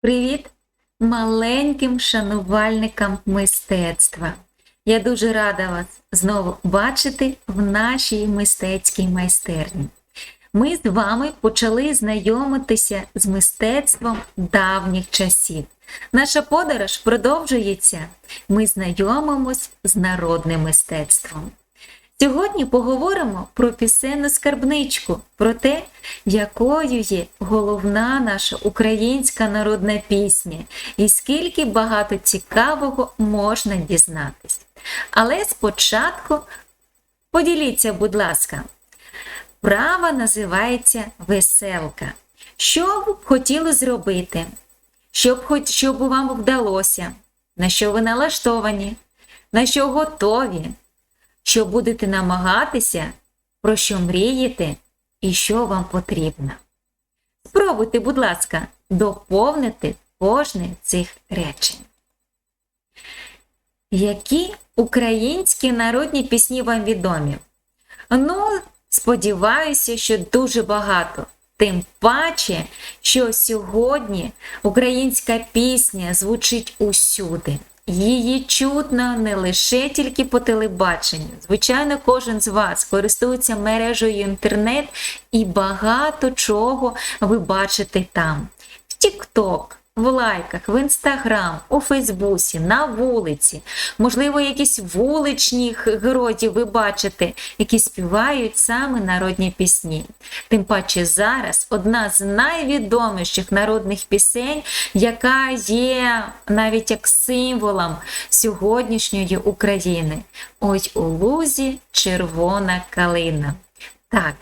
Привіт маленьким шанувальникам мистецтва. Я дуже рада вас знову бачити в нашій мистецькій майстерні. Ми з вами почали знайомитися з мистецтвом давніх часів. Наша подорож продовжується. Ми знайомимось з народним мистецтвом. Сьогодні поговоримо про пісенну скарбничку, про те, якою є головна наша українська народна пісня, і скільки багато цікавого можна дізнатись. Але спочатку поділіться, будь ласка, права називається веселка. Що б хотіли зробити? Щоб, хоч, щоб вам вдалося, на що ви налаштовані, на що готові? Що будете намагатися, про що мрієте і що вам потрібно. Спробуйте, будь ласка, доповнити кожне цих речень. Які українські народні пісні вам відомі? Ну, сподіваюся, що дуже багато. Тим паче, що сьогодні українська пісня звучить усюди. Її чутно не лише тільки по телебаченню. Звичайно, кожен з вас користується мережею інтернет і багато чого ви бачите там. В TikTok, в лайках, в інстаграм, у Фейсбуці, на вулиці. Можливо, якісь вуличні герої ви бачите, які співають саме народні пісні. Тим паче зараз одна з найвідоміших народних пісень, яка є навіть як символом сьогоднішньої України. Ой у лузі червона калина. Так,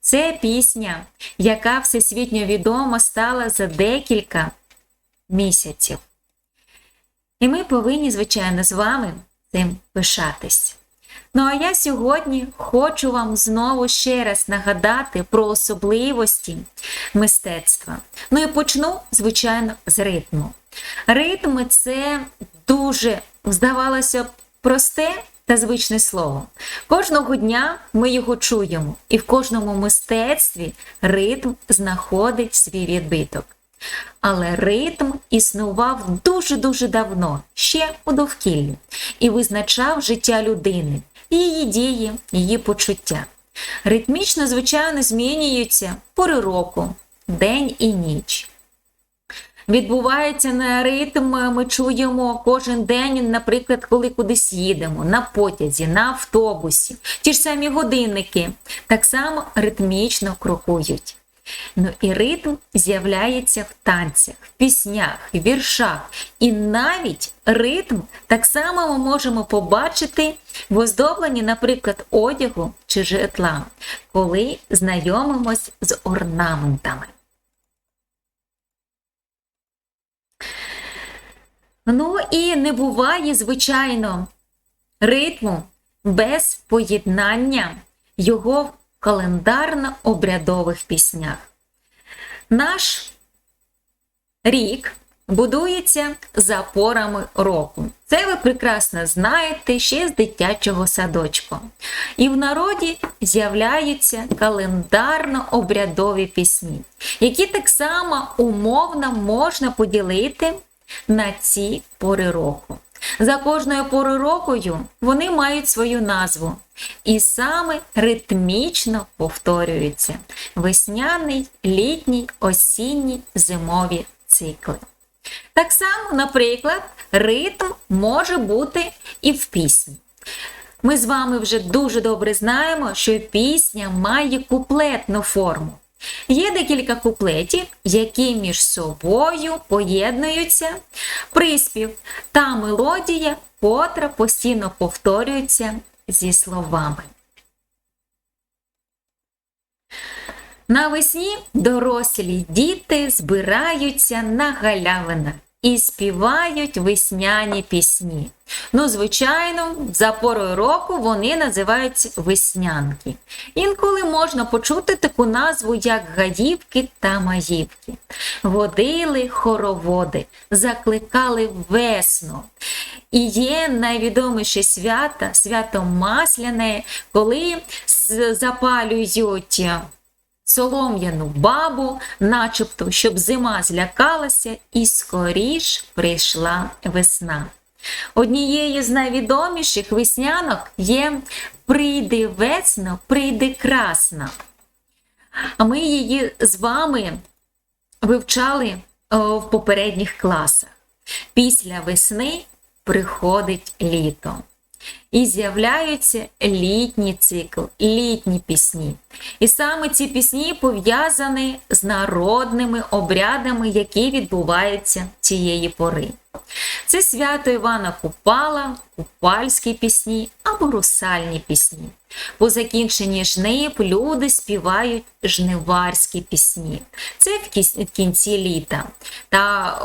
це пісня, яка всесвітньо відома стала за декілька місяців. І ми повинні, звичайно, з вами цим пишатись. Ну а я сьогодні хочу вам знову ще раз нагадати про особливості мистецтва. Ну і почну, звичайно, з ритму. Ритм це дуже, здавалося, просте та звичне слово. Кожного дня ми його чуємо, і в кожному мистецтві ритм знаходить свій відбиток. Але ритм існував дуже-дуже давно, ще у довкіллі, і визначав життя людини, її дії, її почуття. Ритмічно, звичайно, змінюються пори року, день і ніч. Відбувається на ритм, ми чуємо кожен день, наприклад, коли кудись їдемо, на потязі, на автобусі. Ті ж самі годинники так само ритмічно крокують. Ну і ритм з'являється в танцях, в піснях, віршах. І навіть ритм так само ми можемо побачити в оздобленні, наприклад, одягу чи житла, коли знайомимось з орнаментами. Ну і не буває, звичайно, ритму без поєднання його календарно-обрядових піснях. Наш рік будується за порами року. Це ви прекрасно знаєте ще з дитячого садочку. І в народі з'являються календарно-обрядові пісні, які так само умовно можна поділити на ці пори року. За кожною порою рокою вони мають свою назву і саме ритмічно повторюються весняний, літній, осінній, зимові цикли. Так само, наприклад, ритм може бути і в пісні. Ми з вами вже дуже добре знаємо, що пісня має куплетну форму. Є декілька куплетів, які між собою поєднуються приспів та мелодія, котра постійно повторюється зі словами. Навесні дорослі діти збираються на галявинах і співають весняні пісні. Ну, звичайно, за порою року вони називаються веснянки. Інколи можна почути таку назву, як гаївки та маївки. Водили хороводи, закликали весну. І є найвідоміше свято, свято Масляне, коли запалюють солом'яну бабу, начебто, щоб зима злякалася, і скоріш прийшла весна. Однією з найвідоміших веснянок є Прийди весно, прийди красна. А ми її з вами вивчали в попередніх класах. Після весни приходить літо. І з'являються літній цикл, літні пісні. І саме ці пісні пов'язані з народними обрядами, які відбуваються цієї пори. Це свято Івана Купала, купальські пісні або русальні пісні. По закінченні жнив люди співають жниварські пісні. Це в кінці літа та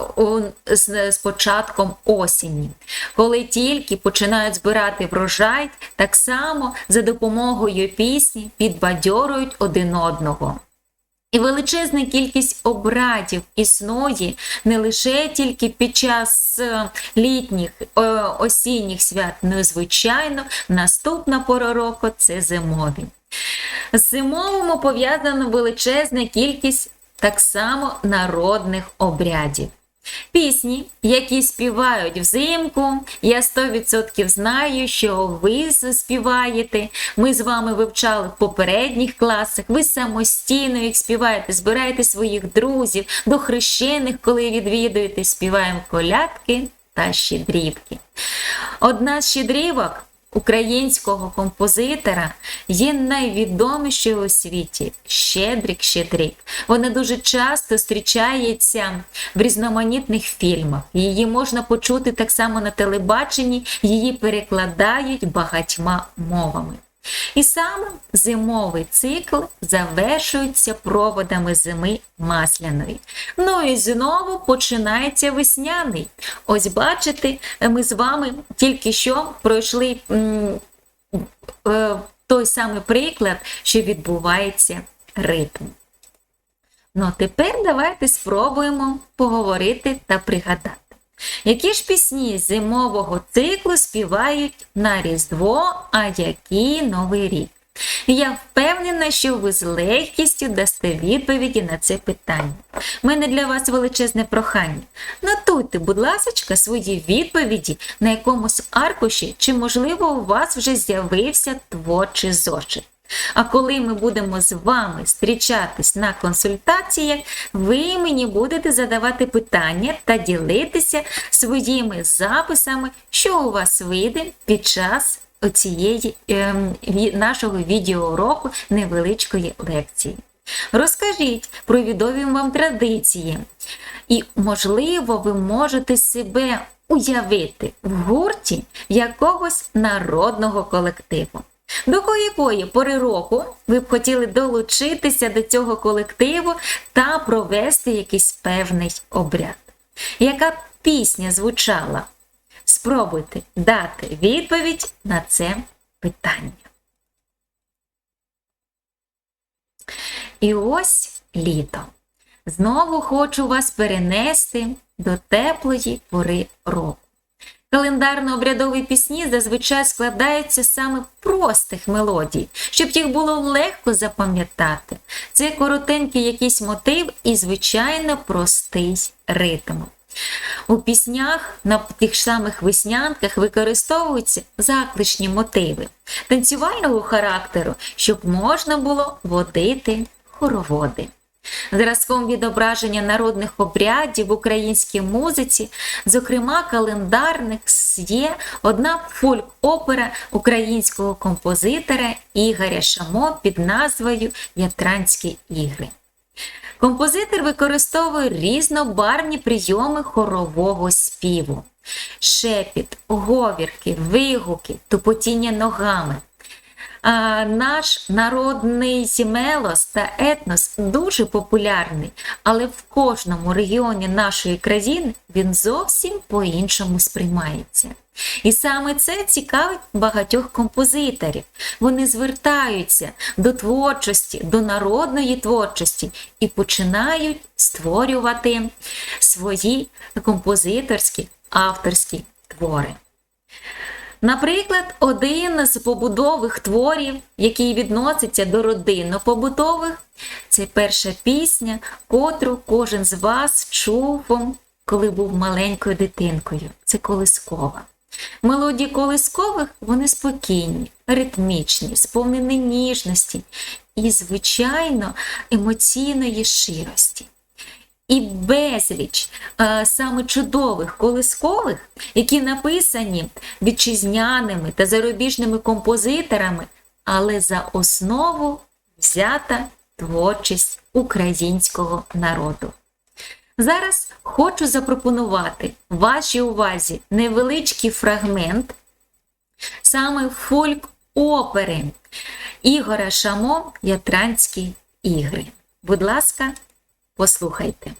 з, початком осені. Коли тільки починають збирати врожай, так само за допомогою пісні підбадьорюють один одного. І величезна кількість обрядів існує не лише тільки під час е, літніх е, осінніх свят, ну і звичайно, наступна пора року це зимові. З зимовими пов'язана величезна кількість так само народних обрядів. Пісні, які співають взимку, я 100% знаю, що ви співаєте. Ми з вами вивчали в попередніх класах. Ви самостійно їх співаєте, збираєте своїх друзів до хрещених, коли відвідуєте, співаємо колядки та щедрівки. Одна з щедрівок українського композитора є найвідомішою у світі Щедрик. Вона дуже часто зустрічається в різноманітних фільмах. Її можна почути так само на телебаченні, її перекладають багатьма мовами. І саме зимовий цикл завершується проводами зими масляної. Ну і знову починається весняний. Ось бачите, ми з вами тільки що пройшли е, той самий приклад, що відбувається ритм. Ну, а тепер давайте спробуємо поговорити та пригадати. Які ж пісні зимового циклу співають на Різдво, а які Новий рік? Я впевнена, що ви з легкістю дасте відповіді на це питання. У мене для вас величезне прохання. Нотуйте, будь ласка, свої відповіді на якомусь аркуші, чи, можливо, у вас вже з'явився творчий зошит. А коли ми будемо з вами зустрічатись на консультаціях, ви мені будете задавати питання та ділитися своїми записами, що у вас вийде під час цієї ем, ві- нашого відеоуроку невеличкої лекції. Розкажіть про відомі вам традиції, і, можливо, ви можете себе уявити в гурті якогось народного колективу. До якої пори року ви б хотіли долучитися до цього колективу та провести якийсь певний обряд? Яка пісня звучала? Спробуйте дати відповідь на це питання. І ось літо. Знову хочу вас перенести до теплої пори року. Календарно-обрядові пісні зазвичай складаються саме простих мелодій, щоб їх було легко запам'ятати. Це коротенький якийсь мотив і, звичайно, простий ритм. У піснях на тих самих веснянках використовуються закличні мотиви танцювального характеру, щоб можна було водити хороводи. Зразком відображення народних обрядів в українській музиці, зокрема календарних, є одна фольк-опера українського композитора Ігоря Шамо під назвою Ятранські ігри. Композитор використовує різнобарвні прийоми хорового співу: шепіт, говірки, вигуки, тупотіння ногами. Наш народний мелос та етнос дуже популярний, але в кожному регіоні нашої країни він зовсім по-іншому сприймається. І саме це цікавить багатьох композиторів. Вони звертаються до творчості, до народної творчості і починають створювати свої композиторські авторські твори. Наприклад, один з побудових творів, який відноситься до родинно-побутових, це перша пісня, котру кожен з вас чув, коли був маленькою дитинкою. Це колискова. Мелодії колискових вони спокійні, ритмічні, сповнені ніжності і, звичайно, емоційної ширості. І безліч е, саме чудових колискових, які написані вітчизняними та зарубіжними композиторами, але за основу взята творчість українського народу. Зараз хочу запропонувати вашій увазі невеличкий фрагмент саме фольк-опери Ігора Шамо Ятранські ігри. Будь ласка, послухайте.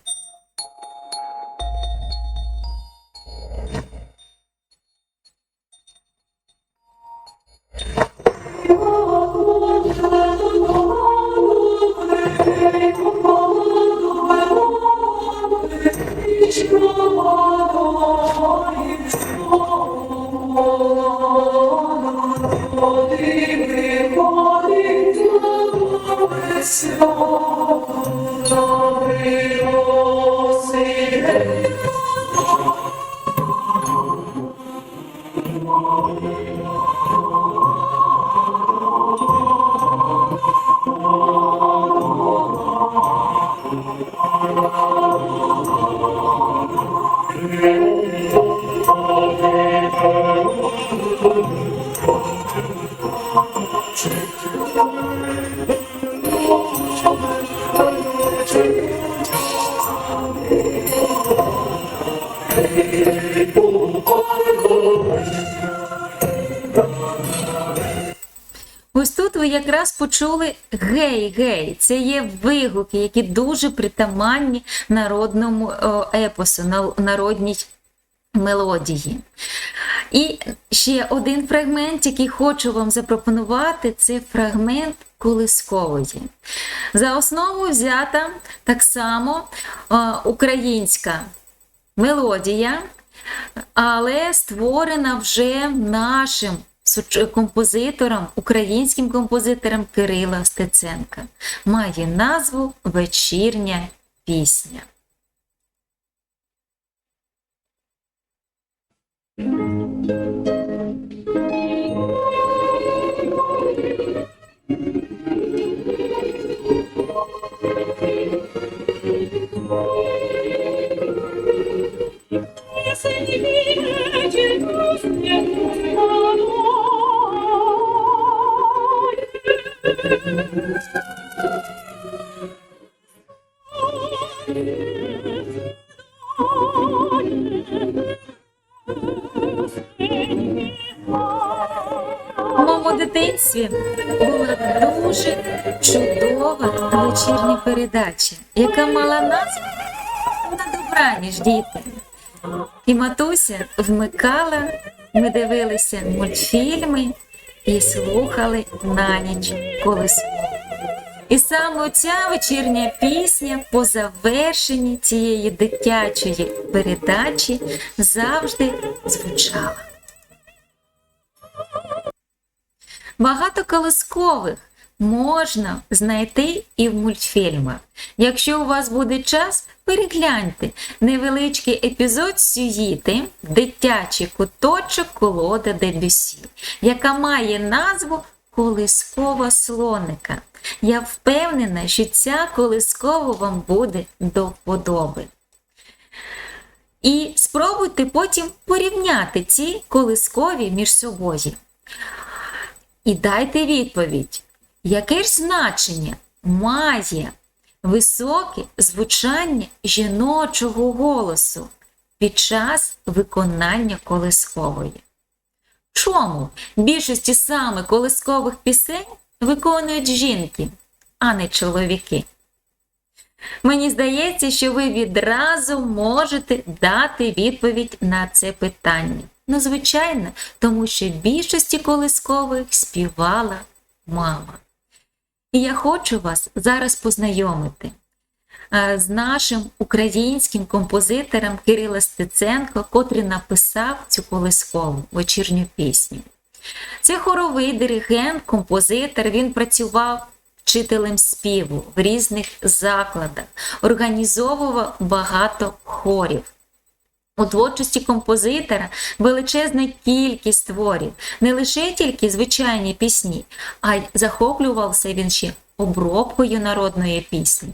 Ось ви якраз почули гей-гей. Це є вигуки, які дуже притаманні народному епосу, народній мелодії. І ще один фрагмент, який хочу вам запропонувати, це фрагмент колискової. За основу взята так само українська мелодія, але створена вже нашим композитором, українським композитором Кирила Стеценка. Має назву Вечірня пісня. Моєму дитинстві була дуже чудова вечірня передача, яка мала назву на добраніч, діти. І матуся вмикала, ми дивилися мультфільми і слухали на ніч колись. І саме ця вечірня пісня по завершенні цієї дитячої передачі завжди звучала. Багато колискових можна знайти і в мультфільмах. Якщо у вас буде час, перегляньте невеличкий епізод сюїти Дитячий куточок колода Дебюсі, яка має назву Колискова слоника. Я впевнена, що ця колискова вам буде до вподоби. І спробуйте потім порівняти ці колискові між собою. І дайте відповідь, яке ж значення має високе звучання жіночого голосу під час виконання колискової? Чому більшості саме колискових пісень виконують жінки, а не чоловіки? Мені здається, що ви відразу можете дати відповідь на це питання. Ну, звичайно, тому що більшості колискових співала мама. І я хочу вас зараз познайомити е, з нашим українським композитором Кирило Стеценко, котрий написав цю колискову вечірню пісню. Це хоровий диригент, композитор, він працював вчителем співу в різних закладах, організовував багато хорів. У творчості композитора величезна кількість творів, не лише тільки звичайні пісні, а й захоплювався він ще обробкою народної пісні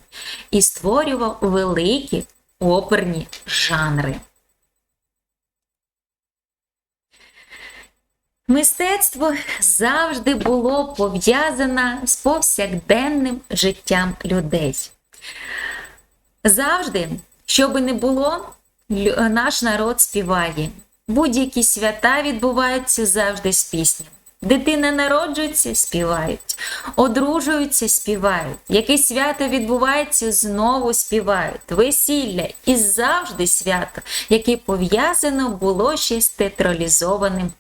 і створював великі оперні жанри. Мистецтво завжди було пов'язане з повсякденним життям людей. Завжди, що би не було, наш народ співає. Будь-які свята відбуваються завжди з піснями. Дитина народжується, співають, одружуються, співають. Якесь свято відбувається, знову співають. Весілля і завжди свято, яке пов'язано було ще з театралізованим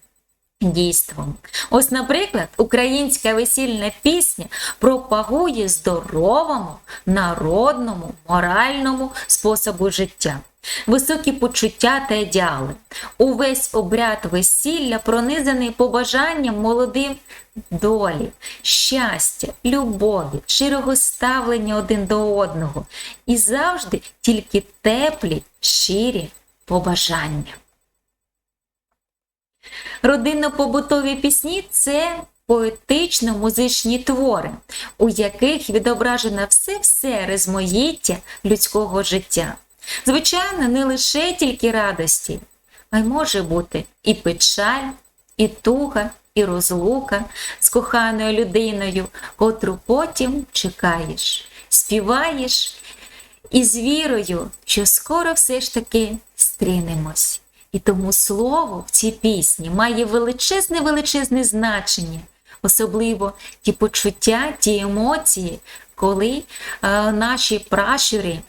дійством. Ось, наприклад, українська весільна пісня пропагує здоровому, народному, моральному способу життя. Високі почуття та ідеали. Увесь обряд весілля пронизаний побажанням молодим долі, щастя, любові, широго ставлення один до одного і завжди тільки теплі, щирі побажання. Родинно-побутові пісні це поетично-музичні твори, у яких відображено все-все розмаїття людського життя. Звичайно, не лише тільки радості, а й може бути і печаль, і туга, і розлука з коханою людиною, котру потім чекаєш, співаєш і з вірою, що скоро все ж таки стрінемось. І тому слово в цій пісні має величезне величезне значення, особливо ті почуття, ті емоції, коли е, наші пращури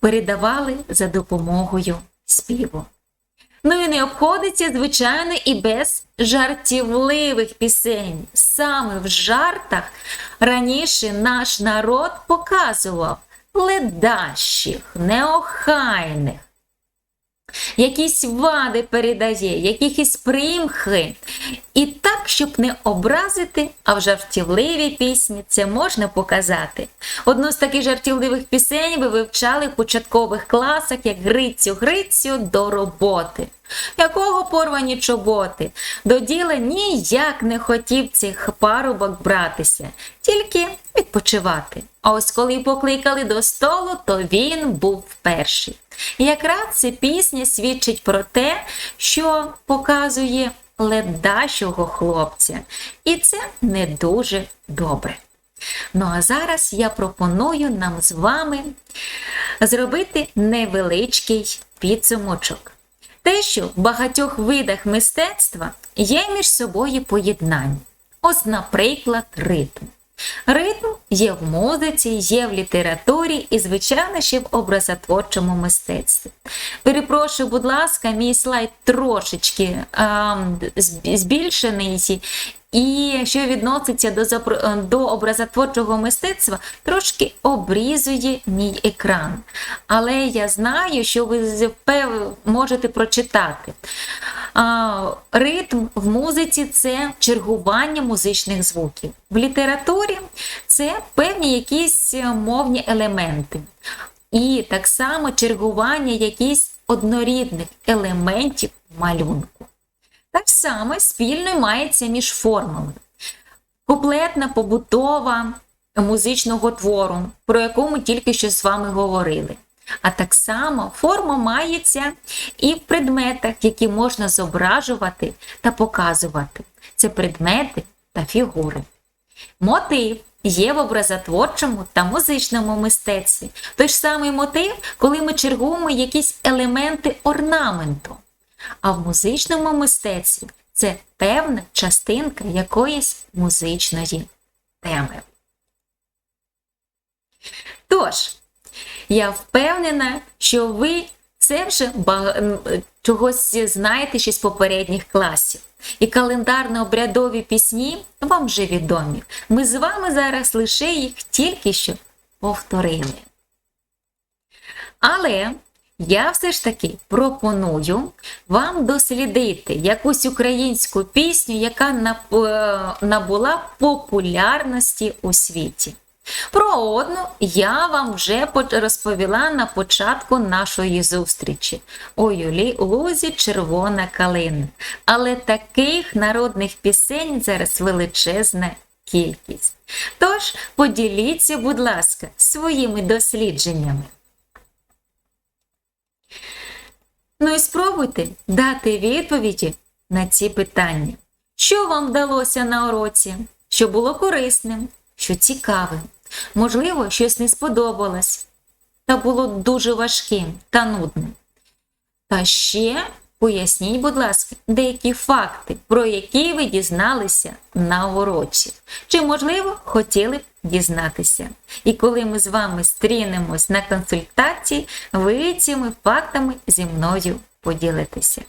передавали за допомогою співу. Ну і не обходиться, звичайно, і без жартівливих пісень. Саме в жартах раніше наш народ показував ледащих, неохайних, якісь вади передає, якісь примхи. І так, щоб не образити, а в жартівливій пісні це можна показати. Одну з таких жартівливих пісень ви вивчали в початкових класах, як Грицю, Грицю до роботи. Якого порвані чоботи? До діла ніяк не хотів цих парубок братися, тільки відпочивати. А ось коли покликали до столу, то він був перший. Якраз ця пісня свідчить про те, що показує ледащого хлопця. І це не дуже добре. Ну а зараз я пропоную нам з вами зробити невеличкий підсумочок. Те, що в багатьох видах мистецтва є між собою поєднання. Ось, наприклад, ритм. Ритм є в музиці, є в літературі і, звичайно, ще в образотворчому мистецтві. Перепрошую, будь ласка, мій слайд трошечки а, збільшений. І що відноситься до, до образотворчого мистецтва, трошки обрізує мій екран. Але я знаю, що ви можете прочитати. Ритм в музиці це чергування музичних звуків. В літературі це певні якісь е, мовні елементи. І так само чергування якісь однорідних елементів малюнку. Так само спільно мається між формами. Куплетна побутова музичного твору, про яку ми тільки що з вами говорили. А так само форма мається і в предметах, які можна зображувати та показувати. Це предмети та фігури. Мотив є в образотворчому та музичному мистецтві. Той ж самий мотив, коли ми чергуємо якісь елементи орнаменту. А в музичному мистецтві це певна частинка якоїсь музичної теми. Тож, я впевнена, що ви це вже чогось знаєте ще з попередніх класів. І календарно-обрядові пісні вам вже відомі. Ми з вами зараз лише їх тільки що повторили. Але я все ж таки пропоную вам дослідити якусь українську пісню, яка е, набула популярності у світі. Про одну я вам вже розповіла на початку нашої зустрічі. У лі- лузі червона калина. Але таких народних пісень зараз величезна кількість. Тож поділіться, будь ласка, своїми дослідженнями. Ну і спробуйте дати відповіді на ці питання. Що вам вдалося на уроці? Що було корисним, що цікавим? Можливо, щось не сподобалось та було дуже важким та нудним. Та ще поясніть, будь ласка, деякі факти, про які ви дізналися на уроці. Чи, можливо, хотіли б дізнатися. І коли ми з вами стрінемось на консультації, ви цими фактами зі мною поділитеся.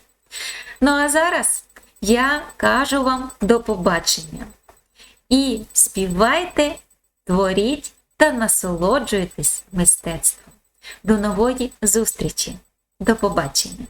Ну а зараз я кажу вам до побачення. І співайте, творіть та насолоджуйтесь мистецтвом. До нової зустрічі. До побачення!